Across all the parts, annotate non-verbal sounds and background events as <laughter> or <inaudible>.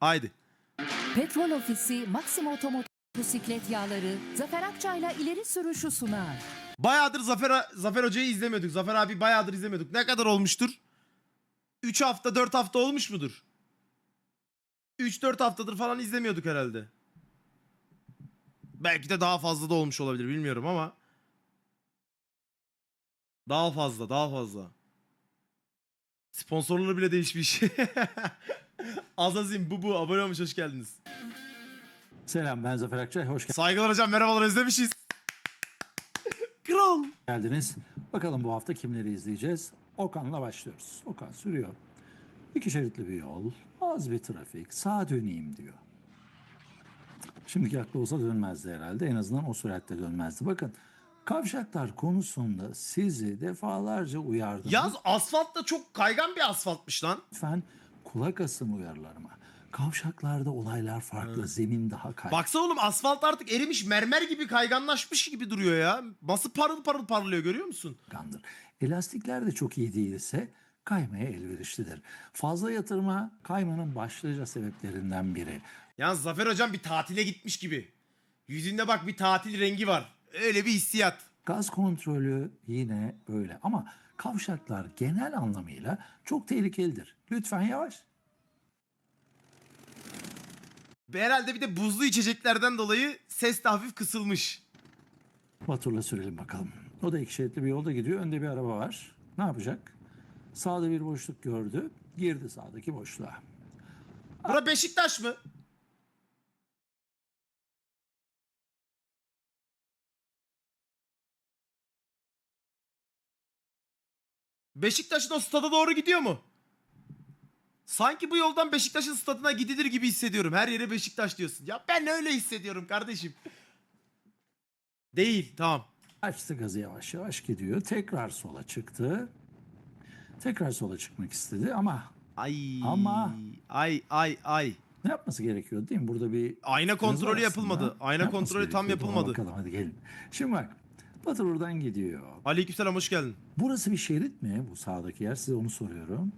Haydi. Petrol Ofisi Maxima Otomotosiklet Yağları Zafer Akçay'la ileri sürüşü sunar. Bayağıdır Zafer, Zafer Hoca'yı izlemiyorduk. Zafer abi bayağıdır izlemiyorduk. Ne kadar olmuştur? 3 hafta 4 hafta olmuş mudur? 3-4 haftadır falan izlemiyorduk herhalde. Belki de daha fazla da olmuş olabilir bilmiyorum ama. Daha fazla daha fazla. Sponsorları bile değişmiş. <laughs> <laughs> Azazim bu bu abone olmuş hoş geldiniz. Selam ben Zafer Akçay. Hoş Saygılar hocam merhabalar özlemişiz. <laughs> Kral. geldiniz. Bakalım bu hafta kimleri izleyeceğiz? Okan'la başlıyoruz. Okan sürüyor. İki şeritli bir yol. Az bir trafik. Sağa döneyim diyor. Şimdiki aklı olsa dönmezdi herhalde. En azından o süratte dönmezdi. Bakın kavşaklar konusunda sizi defalarca uyardım. Yaz asfalt da çok kaygan bir asfaltmış lan. Lütfen kulak asın uyarılarıma. Kavşaklarda olaylar farklı. Zemin daha kaygan. Baksana oğlum asfalt artık erimiş mermer gibi kayganlaşmış gibi duruyor ya. Nasıl parıl parıl parlıyor görüyor musun? kandır. Elastikler de çok iyi değilse kaymaya elverişlidir. Fazla yatırma kaymanın başlıca sebeplerinden biri. Yalnız Zafer hocam bir tatile gitmiş gibi. Yüzünde bak bir tatil rengi var. Öyle bir hissiyat. Gaz kontrolü yine öyle ama kavşaklar genel anlamıyla çok tehlikelidir. Lütfen yavaş. Herhalde bir de buzlu içeceklerden dolayı ses de hafif kısılmış. Batur'la sürelim bakalım. O da iki şeritli bir yolda gidiyor. Önde bir araba var. Ne yapacak? Sağda bir boşluk gördü. Girdi sağdaki boşluğa. Bura Beşiktaş mı? Beşiktaş'ın o stada doğru gidiyor mu? Sanki bu yoldan Beşiktaş'ın stadına gidilir gibi hissediyorum. Her yere Beşiktaş diyorsun. Ya ben öyle hissediyorum kardeşim. Değil tamam. Açtı gazı yavaş yavaş gidiyor. Tekrar sola çıktı. Tekrar sola çıkmak istedi ama Ay. Ama- Ay ay ay. ne yapması gerekiyor değil mi? Burada bir Ayna yazı kontrolü aslında. yapılmadı. Ne Ayna yapması kontrolü tam gerekiyordu? Yapılmadı. Bakalım hadi gelin. Şimdi bak Batur oradan gidiyor. Aleykümselam hoş geldin. Burası bir şerit mi bu sağdaki yer? Size onu soruyorum.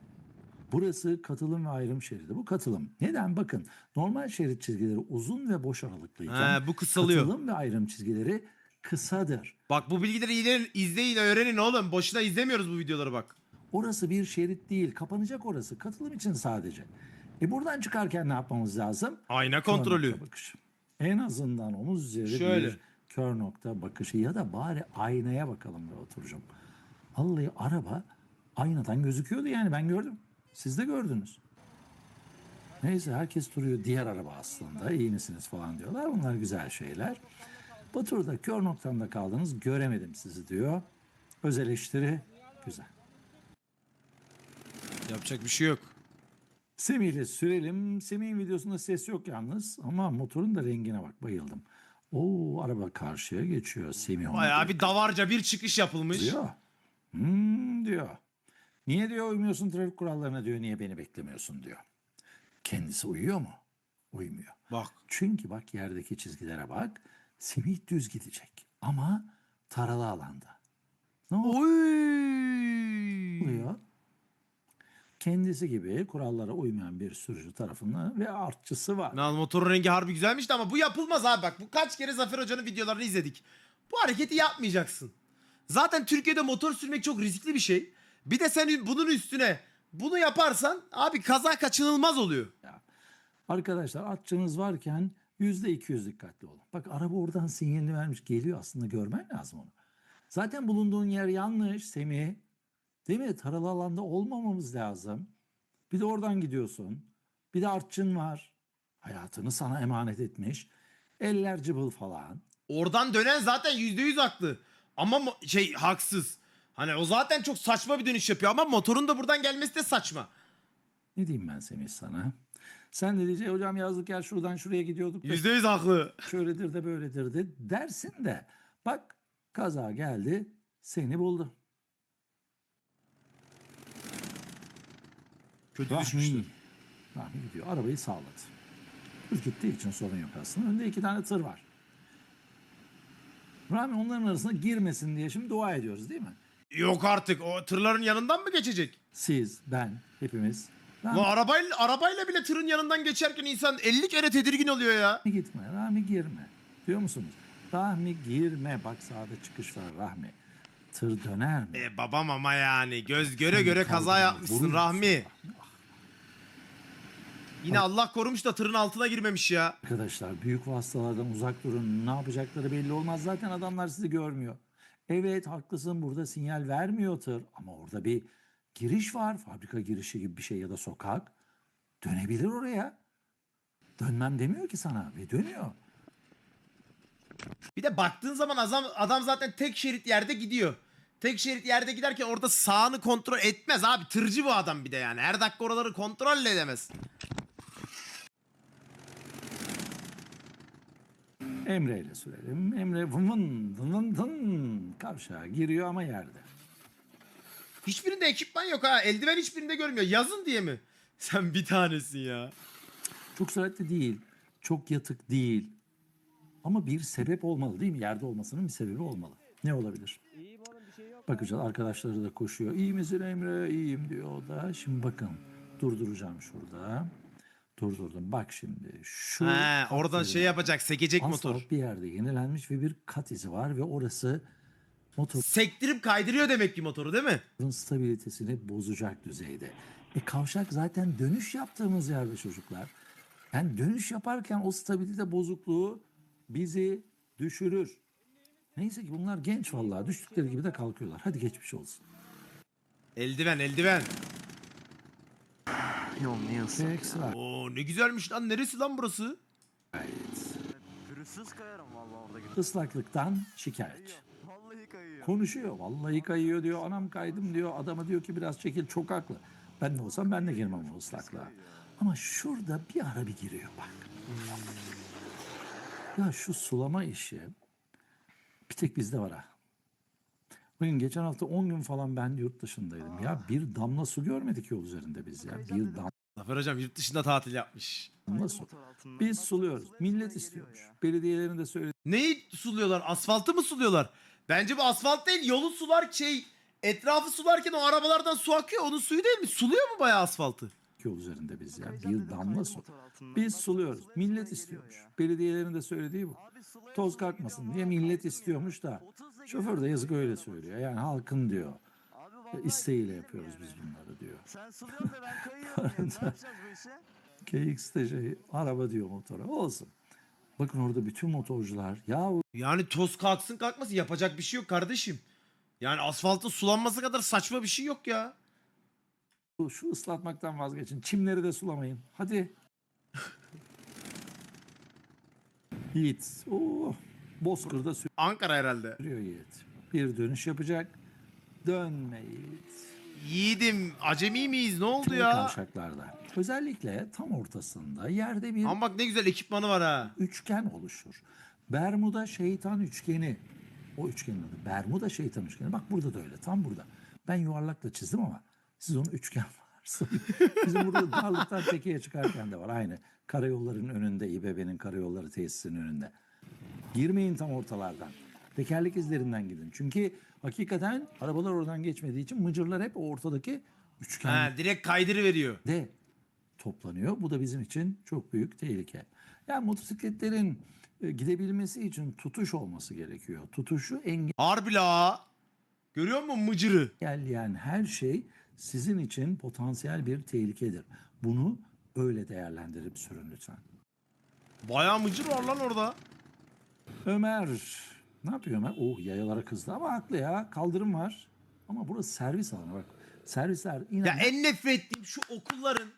Burası katılım ve ayrım şeridi. Bu katılım. Neden? Bakın normal şerit çizgileri uzun ve boş aralıklıyken He, bu kısalıyor. katılım ve ayrım çizgileri kısadır. Bak bu bilgileri ileri- izleyin öğrenin oğlum. Boşuna izlemiyoruz bu videoları bak. Orası bir şerit değil. Kapanacak orası. Katılım için sadece. E buradan çıkarken ne yapmamız lazım? Ayna kontrolü. bakışı. En azından omuz üzeri Şöyle. bir kör nokta bakışı ya da bari aynaya bakalım be oturucum. Vallahi araba aynadan gözüküyordu yani ben gördüm. Siz de gördünüz. Neyse herkes duruyor diğer araba aslında iyi misiniz falan diyorlar. Bunlar güzel şeyler. Batur'da kör noktamda kaldınız göremedim sizi diyor. Öz eleştiri güzel. Yapacak bir şey yok. Semih ile sürelim. Semih'in videosunda ses yok yalnız ama motorun da rengine bak bayıldım. Oo araba karşıya geçiyor. Semih Bayağı bir davarca bir çıkış yapılmış. diyor. Hmm diyor. Niye diyor uymuyorsun trafik kurallarına diyor. Niye beni beklemiyorsun diyor. Kendisi uyuyor mu? Uymuyor. Bak. Çünkü bak yerdeki çizgilere bak. Semih düz gidecek ama taralı alanda. Ne Oy. oluyor? Kendisi gibi kurallara uymayan bir sürücü tarafından ve artçısı var. Lan motorun rengi harbi güzelmişti ama bu yapılmaz abi bak. Bu kaç kere Zafer Hoca'nın videolarını izledik. Bu hareketi yapmayacaksın. Zaten Türkiye'de motor sürmek çok riskli bir şey. Bir de sen bunun üstüne bunu yaparsan abi kaza kaçınılmaz oluyor. Arkadaşlar artçınız varken yüzde iki yüz dikkatli olun. Bak araba oradan sinyalini vermiş geliyor aslında görmen lazım onu. Zaten bulunduğun yer yanlış Semih. Değil mi? Taralı alanda olmamamız lazım. Bir de oradan gidiyorsun. Bir de artçın var. Hayatını sana emanet etmiş. Eller cıbıl falan. Oradan dönen zaten %100 haklı. Ama şey haksız. Hani o zaten çok saçma bir dönüş yapıyor ama motorun da buradan gelmesi de saçma. Ne diyeyim ben Semih sana? Sen de diyeceksin hocam yazlık yer şuradan şuraya gidiyorduk. da %100 haklı. <laughs> şöyledir de böyledir de dersin de bak kaza geldi seni buldu. Kötü düşmüştü. Rahmi, Rahmi gidiyor. Arabayı sağladı. Düz gittiği için sorun yok aslında. Önde iki tane tır var. Rahmi onların arasına girmesin diye şimdi dua ediyoruz değil mi? Yok artık o tırların yanından mı geçecek? Siz, ben, hepimiz Bu arabayla, arabayla bile tırın yanından geçerken insan 50 kere tedirgin oluyor ya. Rahmi gitme, Rahmi girme. Diyor musunuz? Rahmi girme. Bak sağda çıkış var Rahmi. Tır döner mi? E babam ama yani göz göre göre kaza yapmışsın? Rahmi. Yine Allah korumuş da tırın altına girmemiş ya. Arkadaşlar büyük vasıtalardan uzak durun. Ne yapacakları belli olmaz. Zaten adamlar sizi görmüyor. Evet haklısın burada sinyal vermiyor tır. Ama orada bir giriş var. Fabrika girişi gibi bir şey ya da sokak. Dönebilir oraya. Dönmem demiyor ki sana ve dönüyor. Bir de baktığın zaman adam, adam zaten tek şerit yerde gidiyor. Tek şerit yerde giderken orada sağını kontrol etmez abi. Tırcı bu adam bir de yani. Her dakika oraları kontrol edemez. Emre ile sürelim. Emre vın vın vın kavşağa giriyor ama yerde. Hiçbirinde ekipman yok ha. Eldiven hiçbirinde görmüyor. Yazın diye mi? <laughs> Sen bir tanesin ya. Çok süratli değil. Çok yatık değil. Ama bir sebep olmalı değil mi? Yerde olmasının bir sebebi olmalı. Ne olabilir? Bakacağız arkadaşları da koşuyor. İyi misin Emre? İyiyim diyor o da. Şimdi bakın durduracağım şurada. Durdurdum. Bak şimdi şu He, kat oradan şey yapacak. Sekecek motor. asfalt bir yerde yenilenmiş ve bir kat izi var ve orası motorun Sektirip kaydırıyor demek ki motoru değil mi? stabilitesini bozacak düzeyde. E kavşak zaten dönüş yaptığımız yerde çocuklar. Yani dönüş yaparken o stabilite bozukluğu bizi düşürür. Neyse ki bunlar genç vallahi düştükleri gibi de kalkıyorlar. Hadi geçmiş olsun. Eldiven eldiven. Yol ıslak? Ekstra Oo ne güzelmiş lan. Neresi lan burası? gayet. Islaklıktan kayıyor. Konuşuyor. Vallahi kayıyor diyor. Anam kaydım diyor. Adama diyor ki biraz çekil çok haklı. Ben de olsam ben de girmem o ıslaklığa. Ama şurada bir ara bir giriyor bak. Ya şu sulama işi bir tek bizde var ha. Bugün geçen hafta 10 gün falan ben yurt dışındaydım. Ya bir damla su görmedik yol üzerinde biz ya. Bir Zafer hocam yurt dışında tatil yapmış. su. Biz suluyoruz. Millet istiyormuş. Belediyelerin de söylediği Neyi suluyorlar? Asfaltı mı suluyorlar? Bence bu asfalt değil. Yolu sular şey etrafı sularken o arabalardan su akıyor. Onun suyu değil mi? Suluyor mu bayağı asfaltı? yol üzerinde biz ya. Bir damla su. Biz suluyoruz. Millet istiyormuş. Belediyelerin de söylediği bu. Toz kalkmasın diye millet istiyormuş da şoför de yazık öyle söylüyor. Yani halkın diyor. İsteğiyle yapıyoruz biz bunları diyor. Sen suluyorsun da ben kayıyorum ya. Ne <laughs> yapacağız bu işe? KX'te şey araba diyor motora. Olsun. Bakın orada bütün motorcular ya Yani toz kalksın kalkmasın yapacak bir şey yok kardeşim. Yani asfaltın sulanması kadar saçma bir şey yok ya. şu ıslatmaktan vazgeçin. Çimleri de sulamayın. Hadi. Yiğit. Oh, Bozkır'da Ankara herhalde. sürüyor Yiğit. Bir dönüş yapacak. Dönme Yiğit. Yiğidim acemi miyiz ne oldu Tüm ya? kavşaklarda. Özellikle tam ortasında yerde bir Ama bak ne güzel ekipmanı var ha. üçgen oluşur. Bermuda şeytan üçgeni. O üçgenin adı Bermuda şeytan üçgeni. Bak burada da öyle. Tam burada. Ben yuvarlakla çizdim ama siz onu üçgen <laughs> varsın. Bizim burada darlıktan tekeye çıkarken de var. Aynı. Karayolların önünde, İBB'nin karayolları tesisinin önünde. Girmeyin tam ortalardan. Tekerlek izlerinden gidin. Çünkü hakikaten arabalar oradan geçmediği için mıcırlar hep o ortadaki üçgen Ha, direkt kaydırı veriyor. de toplanıyor. Bu da bizim için çok büyük tehlike. Yani motosikletlerin e, gidebilmesi için tutuş olması gerekiyor. Tutuşu Harbi la. Görüyor musun mıcırı? engelleyen her şey sizin için potansiyel bir tehlikedir. Bunu öyle değerlendirip sürün lütfen. Bayağı mıcır var lan orada. Ömer ne yapıyor Ömer? Oh yayalara kızdı ama haklı ya. Kaldırım var. Ama burası servis alanı bak. Servisler inan Ya en nefret ettiğim şu okulların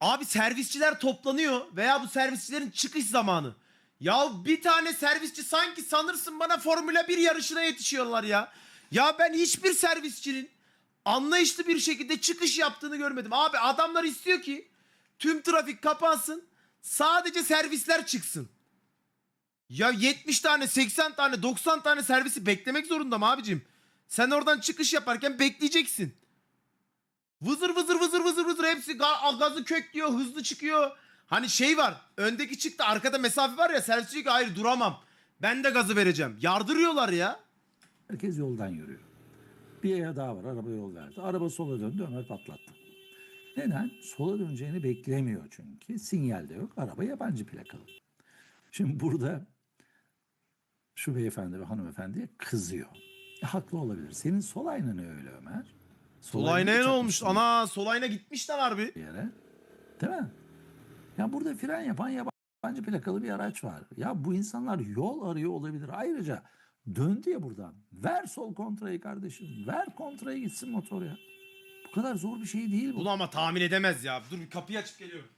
abi servisçiler toplanıyor veya bu servisçilerin çıkış zamanı. Ya bir tane servisçi sanki sanırsın bana Formula 1 yarışına yetişiyorlar ya. Ya ben hiçbir servisçinin anlayışlı bir şekilde çıkış yaptığını görmedim. Abi adamlar istiyor ki tüm trafik kapansın. Sadece servisler çıksın. Ya 70 tane, 80 tane, 90 tane servisi beklemek zorunda mı abicim? Sen oradan çıkış yaparken bekleyeceksin. Vızır vızır vızır vızır vızır hepsi ga- gazı köklüyor, hızlı çıkıyor. Hani şey var, öndeki çıktı, arkada mesafe var ya, servis diyor ki hayır duramam. Ben de gazı vereceğim. Yardırıyorlar ya. Herkes yoldan yürüyor. Bir yaya daha var. Araba yol verdi. Araba sola döndü. Ömer patlattı. Neden? Sola döneceğini beklemiyor çünkü. Sinyal de yok. Araba yabancı plakalı. Şimdi burada şu beyefendi ve hanımefendiye kızıyor. E, haklı olabilir. Senin sol aynan öyle Ömer. Sol aynaya ne olmuş? Ana sol ayna gitmiş lan harbi. bir yere. Değil mi? Ya burada fren yapan yabancı plakalı bir araç var. Ya bu insanlar yol arıyor olabilir. Ayrıca döndü ya buradan. Ver sol kontrayı kardeşim. Ver kontrayı gitsin motor ya. Bu kadar zor bir şey değil bu. Bunu ama tahmin edemez ya. Dur bir kapıyı açıp geliyorum.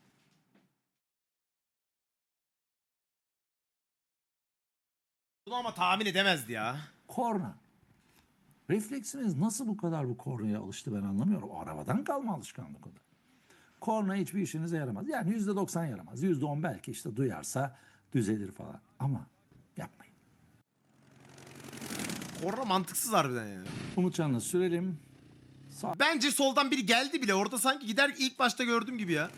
Bunu ama tahmin edemezdi ya. Korna. Refleksiniz nasıl bu kadar bu kornaya alıştı ben anlamıyorum. O arabadan kalma alışkanlık o da. Korna hiçbir işinize yaramaz. Yani yüzde doksan yaramaz. Yüzde on belki işte duyarsa düzelir falan. Ama yapmayın. Korna mantıksız harbiden ya. Umutcan'la sürelim. Sağ Bence soldan biri geldi bile. Orada sanki gider ilk başta gördüğüm gibi ya.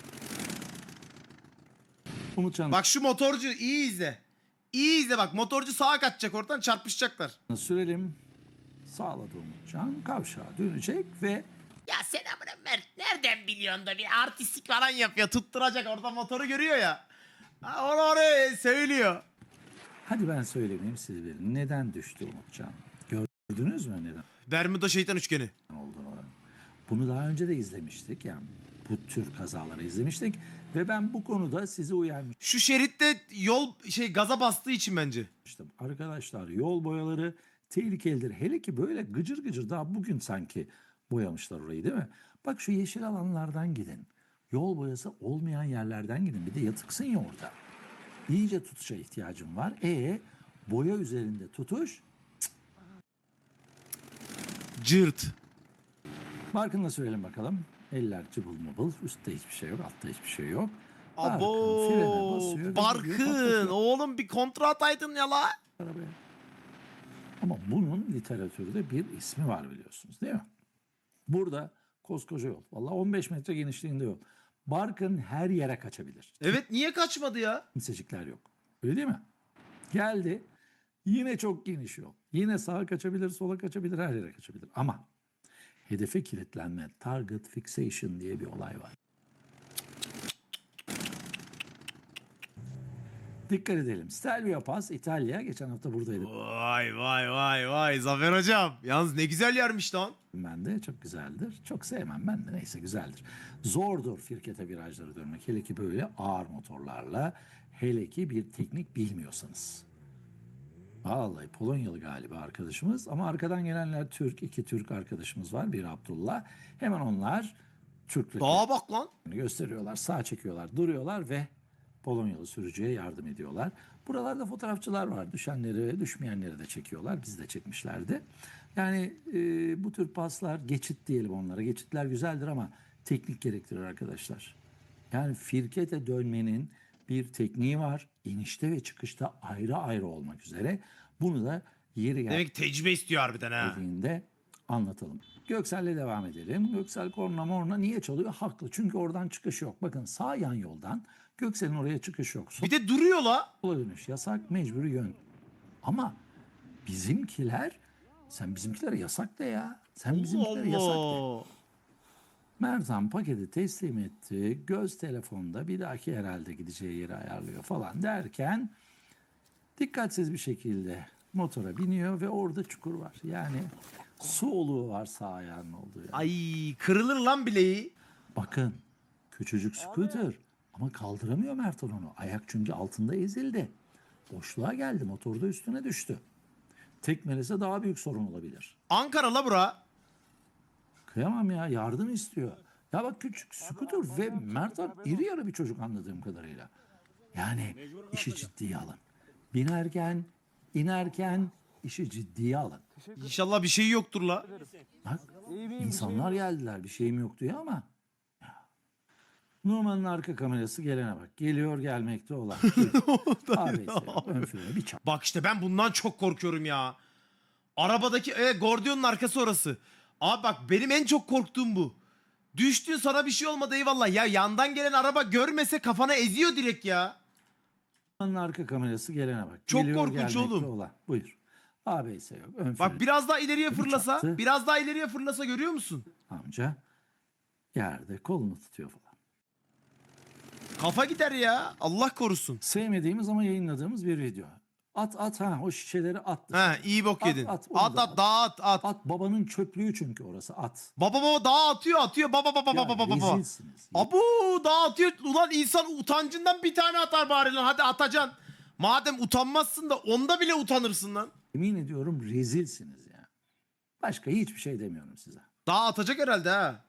Umutcan'la Bak şu motorcu iyi izle. İyi izle bak motorcu sağa kaçacak oradan çarpışacaklar. sürelim. Sağladı Umutcan. Kavşağa dönecek ve Ya sen amına Mert nereden biliyorsun da bir artistik falan yapıyor tutturacak orada motoru görüyor ya. Ha, onu oraya söylüyor. hadi ben söylemeyeyim siz verin. Neden düştü Umutcan? Gördünüz mü neden Bermuda şeytan üçgeni. olduğunu? Bunu daha önce de izlemiştik. Yani bu tür kazaları izlemiştik. Ve ben bu konuda sizi uyarmıştım. Şu şeritte yol şey gaza bastığı için bence. Arkadaşlar yol boyaları tehlikelidir. Hele ki böyle gıcır gıcır daha bugün sanki boyamışlar orayı değil mi? Bak şu yeşil alanlardan gidin. Yol boyası olmayan yerlerden gidin. Bir de yatıksın ya orada. İyice tutuşa ihtiyacım var. E boya üzerinde tutuş. Cırt. Markını söyleyelim bakalım. Eller cıbıl mıbıl. Üstte hiçbir şey yok. Altta hiçbir şey yok. Barkın frene Abo. basıyor ve gidiyor, Barkın. patlatıyor Oğlum bir kontra ataydın ya la. arabaya. Ama bunun literatürde bir ismi var biliyorsunuz değil mi? Burada koskoca yol. Vallahi 15 metre genişliğinde yol. Barkın her yere kaçabilir. Evet niye kaçmadı ya? Kimsecikler yok. Öyle değil mi? Geldi. Yine çok geniş yol. Yine sağa kaçabilir, sola kaçabilir, her yere kaçabilir. Ama hedefe kilitlenme, target fixation diye bir olay var. Dikkat edelim. Stelvio Pass, İtalya. Geçen hafta buradaydım Vay vay vay vay Zafer hocam. Yalnız ne güzel yermiş lan. ben de. Çok güzeldir. Çok sevmem ben de. Neyse güzeldir. Zordur firkete virajları dönmek. Hele ki böyle ağır motorlarla. Hele ki bir teknik bilmiyorsanız. Vallahi Polonyalı galiba arkadaşımız ama arkadan gelenler Türk. iki Türk arkadaşımız var. Bir Abdullah. Hemen onlar Türk Dağa bak lan. gösteriyorlar. Sağ çekiyorlar. Duruyorlar ve Polonyalı sürücüye yardım ediyorlar. Buralarda fotoğrafçılar var. Düşenleri, düşmeyenleri de çekiyorlar. Biz de çekmişlerdi. Yani e, bu tür paslar geçit diyelim onlara. Geçitler güzeldir ama teknik gerektirir arkadaşlar. Yani firkete dönmenin bir tekniği var. İnişte ve çıkışta ayrı ayrı olmak üzere. Bunu da yeri Demek ki tecrübe istiyor harbiden ha. geldiğinde anlatalım. Göksel'le devam edelim. Göksel korna morna niye çalıyor? Haklı. Çünkü oradan çıkış yok. Bakın sağ yan yoldan Göksel'in oraya çıkış yok. Bir de duruyor la. Sola dönüş yasak, mecburi yön. Ama bizimkiler, sen bizimkilere yasak de ya. Sen bizimkilere yasak de. Allah. Mertan paketi teslim etti. Göz telefonda bir dahaki herhalde gideceği yeri ayarlıyor falan derken dikkatsiz bir şekilde motora biniyor ve orada çukur var. Yani su oluğu var sağ ayağının olduğu yer. Ay kırılır lan bileği. Bakın küçücük scooter ama kaldıramıyor Mertan onu. Ayak çünkü altında ezildi. Boşluğa geldi motorda üstüne düştü. Tekmelese daha büyük sorun olabilir. Ankara la bura. Kıyamam ya yardım istiyor. Ya bak küçük scooter ve Mertan iri yarı bir çocuk anladığım kadarıyla. Yani işi ciddiye alın. Binerken, inerken işi ciddiye alın. İnşallah bir şey yoktur la. Bak insanlar geldiler bir şeyim yok diyor ama. Numan'ın arka kamerası gelene bak. Geliyor gelmekte olan. <laughs> Abi ön bir çak. Bak işte ben bundan çok korkuyorum ya. Arabadaki e, Gordion'un arkası orası. Abi bak benim en çok korktuğum bu. Düştün sana bir şey olmadı eyvallah. Ya yandan gelen araba görmese kafana eziyor direkt ya. Numan'ın arka kamerası gelene bak. Çok Geliyor korkunç gelmekte oğlum. Olan. Buyur. ABS yok. Ön Bak freni biraz daha ileriye fırlasa, çaktı. biraz daha ileriye fırlasa görüyor musun? amca. Yerde kolunu tutuyor falan. Kafa gider ya. Allah korusun. Sevmediğimiz ama yayınladığımız bir video. At at ha o şişeleri at. Ha iyi bok At, yedin. at, At onu at, da at. dağıt at. At babanın çöplüğü çünkü orası at. Baba baba dağa atıyor atıyor. Baba baba baba baba baba. rezilsiniz. Abu dağa atıyor. Ulan insan utancından bir tane atar bari lan. Hadi atacaksın. Madem utanmazsın da onda bile utanırsın lan. Yemin ediyorum rezilsiniz ya. Başka hiçbir şey demiyorum size. Dağa atacak herhalde ha.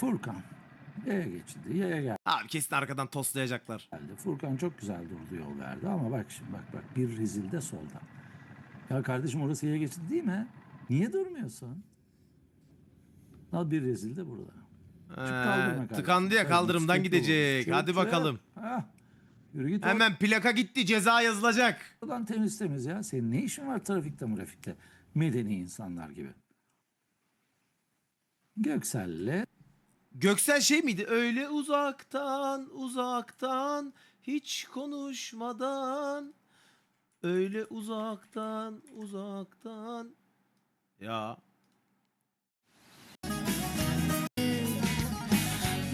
Furkan. Yaya geçildi. Yaya geldi. Abi kesin arkadan toslayacaklar. Furkan çok güzel durdu yol verdi ama bak şimdi bak bak bir rezil de solda. Ya kardeşim orası yaya geçildi değil mi? Niye durmuyorsun? Al bir rezil de burada. Çık kaldırma Ee, kardeşim. tıkandı ya Sen kaldırımdan çık gidecek. Hadi Çık, bakalım. Hah. Yürü git Hemen plaka gitti ceza yazılacak. oradan temiz temiz ya. Senin ne işin var trafikte murafikte? Medeni insanlar gibi. Göksel'le Göksel şey miydi? Öyle uzaktan uzaktan hiç konuşmadan öyle uzaktan uzaktan ya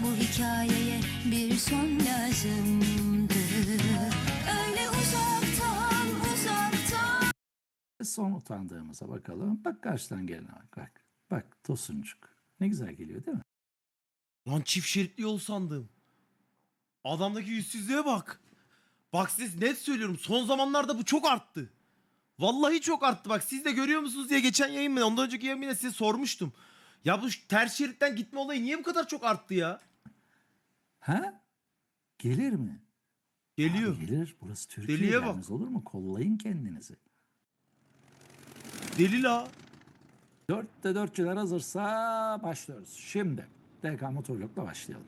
Bu hikayeye bir son lazımdı Öyle uzaktan uzaktan son utandığımıza bakalım. Bak karşıdan gelene bak. Bak, bak Tosuncuk. Ne güzel geliyor değil mi? Lan çift şeritli yol sandım. Adamdaki yüzsüzlüğe bak. Bak siz net söylüyorum son zamanlarda bu çok arttı. Vallahi çok arttı bak siz de görüyor musunuz diye geçen yayın mı ondan önceki yayın size sormuştum. Ya bu ters şeritten gitme olayı niye bu kadar çok arttı ya? Ha? Gelir mi? Geliyor. Abi gelir. Burası Türkiye Deliye bak. yalnız olur mu? Kollayın kendinizi. Deli la. Dörtte dörtçüler hazırsa başlıyoruz. Şimdi DK Motorluk'la başlayalım.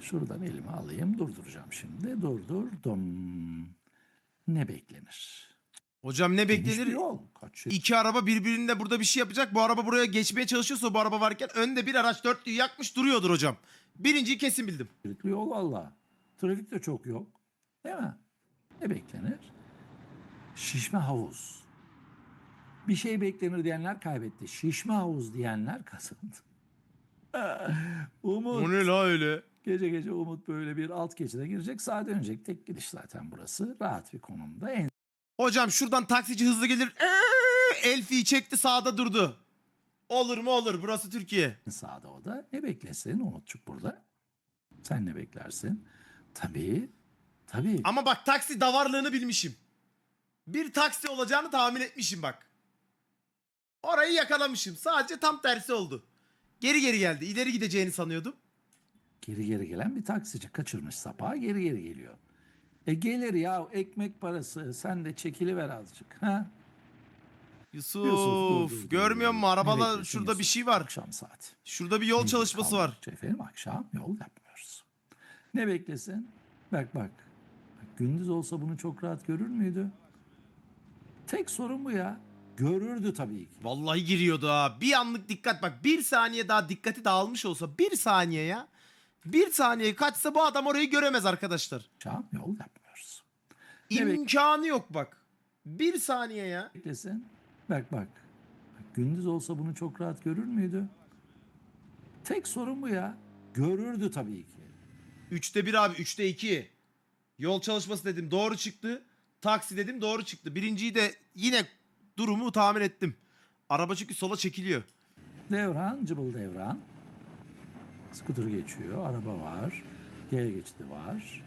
Şuradan elimi alayım. Durduracağım şimdi. Durdurdum. Ne beklenir? Hocam ne Geniş bir beklenir? yol. Kaç? İki araba birbirinde burada bir şey yapacak. Bu araba buraya geçmeye çalışıyorsa bu araba varken önde bir araç dörtlüyü yakmış duruyordur hocam. Birinciyi kesin bildim. şeritli yol valla. Trafik de çok yok. Değil mi? Ne beklenir? Şişme havuz. Bir şey beklenir diyenler kaybetti. Şişme havuz diyenler kazandı. <laughs> Umut. O ne la öyle? Gece gece Umut böyle bir alt geçide girecek. Sağa dönecek. Tek gidiş zaten burası. Rahat bir konumda. En Hocam şuradan taksici hızlı gelir. Eee, Elfi'yi çekti sağda durdu. Olur mu olur burası Türkiye. sağda o da. Ne beklesin Umutçuk burada? Sen ne beklersin? Tabii. Tabii. Ama bak taksi davarlığını bilmişim. Bir taksi olacağını tahmin etmişim bak. Orayı yakalamışım. Sadece tam tersi oldu. Geri geri geldi. İleri gideceğini sanıyordum. Geri geri gelen bir taksici kaçırmış sapağı geri geri geliyor. E gelir ya ekmek parası sen de çekiliver azıcık. Ha? Yusuf, dur, dur, dur, görmüyor dur. musun? Arabada Nereye şurada gidiyorsun bir Yusuf? şey var. Akşam saati. Şurada bir yol Mecbur çalışması var. Efendim akşam yol yapmıyoruz. Ne beklesin? Bak bak. Bak, Gündüz olsa bunu çok rahat görür müydü? Tek sorun bu ya. Görürdü tabii ki. Vallahi giriyordu ha. Bir anlık dikkat bak. Bir saniye daha dikkati dağılmış olsa. Bir saniye ya. Bir saniye kaçsa bu adam orayı göremez arkadaşlar. Akşam yol yapmıyoruz. İmkanı yok bak. Bir saniye ya. Beklesin. Bak bak. Bak, Gündüz olsa bunu çok rahat görür müydü? Tek sorun bu ya. Görürdü tabii ki. Üçte bir abi. Üçte iki. Yol çalışması dedim. Doğru çıktı. Taksi dedim. Doğru çıktı. Birinciyi de yine durumu tahmin ettim. Araba çünkü sola çekiliyor. Devran, cıbıl devran. Skuter geçiyor, araba var, yaya geçidi var.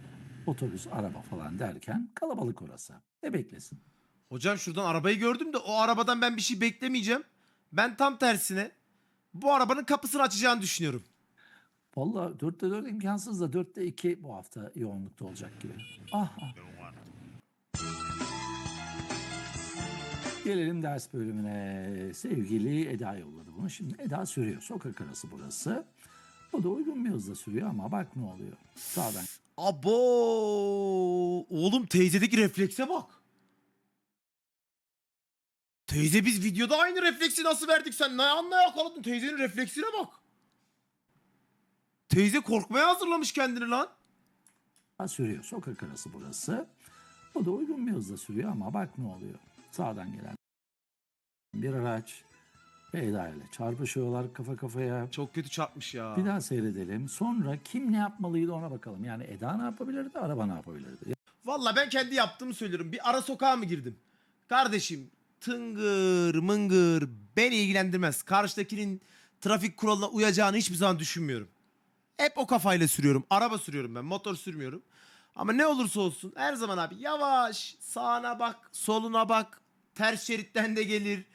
Otobüs, araba falan derken kalabalık orası. Ne beklesin? Hocam şuradan arabayı gördüm de o arabadan ben bir şey beklemeyeceğim. Ben tam tersine bu arabanın kapısını açacağını düşünüyorum. Vallahi dörtte dört imkansız da dörtte iki bu hafta yoğunlukta olacak gibi. Aha. Gelelim ders bölümüne. Sevgili Eda yolladı bunu. Şimdi Eda sürüyor. Sokak arası burası. O da uygun bir hızla sürüyor ama bak ne oluyor. Sağdan Abo! Oğlum teyzedeki reflekse bak. Teyze biz videoda aynı refleksi nasıl verdik sen ne anla yakaladın teyzenin refleksine bak. Teyze korkmaya hazırlamış kendini lan. sürüyor. Sokak arası burası. O da uygun bir hızla sürüyor ama bak ne oluyor. Sağdan gelen bir araç Eda ile çarpışıyorlar kafa kafaya. Çok kötü çarpmış ya. Bir daha seyredelim. Sonra kim ne yapmalıydı ona bakalım. Yani Eda ne yapabilirdi, araba ne yapabilirdi? Valla ben kendi yaptığımı söylüyorum. Bir ara sokağa mı girdim? Kardeşim tıngır mıngır beni ilgilendirmez. Karşıdakinin trafik kuralına uyacağını hiçbir zaman düşünmüyorum. Hep o kafayla sürüyorum. Araba sürüyorum ben. Motor sürmüyorum. Ama ne olursa olsun her zaman abi yavaş sağına bak soluna bak ters şeritten de gelir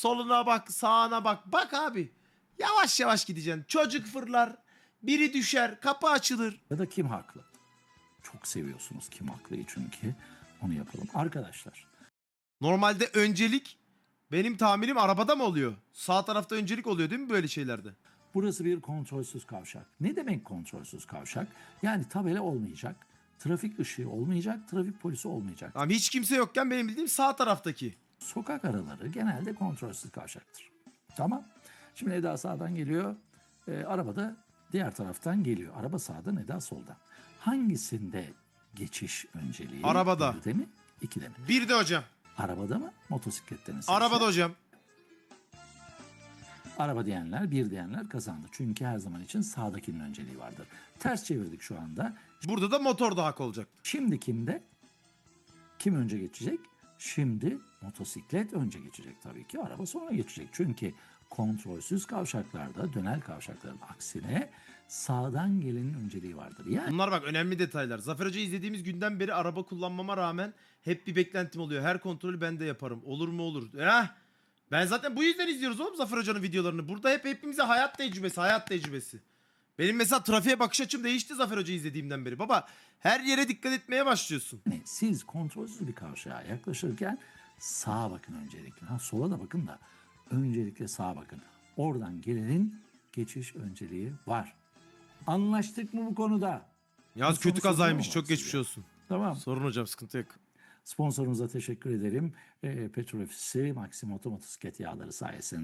soluna bak sağına bak bak abi yavaş yavaş gideceksin çocuk fırlar biri düşer kapı açılır Ya da kim haklı? Çok seviyorsunuz kim haklıyı çünkü. Onu yapalım. Arkadaşlar Normalde öncelik benim tahminim arabada mı oluyor? Sağ tarafta öncelik oluyor değil mi böyle şeylerde? burası bir kontrolsüz kavşak. Ne demek kontrolsüz kavşak? Yani tabela olmayacak. Trafik ışığı olmayacak. Trafik polisi olmayacak. Abi hiç kimse yokken benim bildiğim sağ taraftaki. Sokak araları genelde kontrolsüz kavşaktır. Tamam. Şimdi Eda sağdan geliyor. E, araba da diğer taraftan geliyor. Araba sağdan Eda soldan. Hangisinde geçiş önceliği? Arabada. Birde mi? İkide mi? Bir de hocam. Arabada mı? Motosiklette mi? Arabada hocam. Araba diyenler, bir diyenler kazandı. Çünkü her zaman için sağdakinin önceliği vardır. Ters çevirdik şu anda. Burada da motor da hak olacak. Şimdi kimde? Kim önce geçecek? Şimdi motosiklet önce geçecek tabii ki. Araba sonra geçecek. Çünkü kontrolsüz kavşaklarda, dönel kavşakların aksine sağdan gelenin önceliği vardır. Yani Bunlar bak önemli detaylar. Zafer Hoca izlediğimiz günden beri araba kullanmama rağmen hep bir beklentim oluyor. Her kontrolü ben de yaparım. Olur mu olur. Heh. Ben zaten bu yüzden izliyoruz oğlum Zafer Hoca'nın videolarını. Burada hep hepimize hayat tecrübesi, hayat tecrübesi. Benim mesela trafiğe bakış açım değişti Zafer Hoca izlediğimden beri. Baba her yere dikkat etmeye başlıyorsun. siz kontrolsüz bir kavşağa yaklaşırken sağa bakın öncelikle. Ha, sola da bakın da öncelikle sağa bakın. Oradan gelenin geçiş önceliği var. Anlaştık mı bu konuda? Yaz Bu kötü kazaymış. sorun Çok olmaz geçmiş olsun. Tamam. Sorun hocam sıkıntı yok. Sponsorumuza teşekkür ederim. E, Petrol Ofisi Maxim Otomotosiklet yağları sayesinde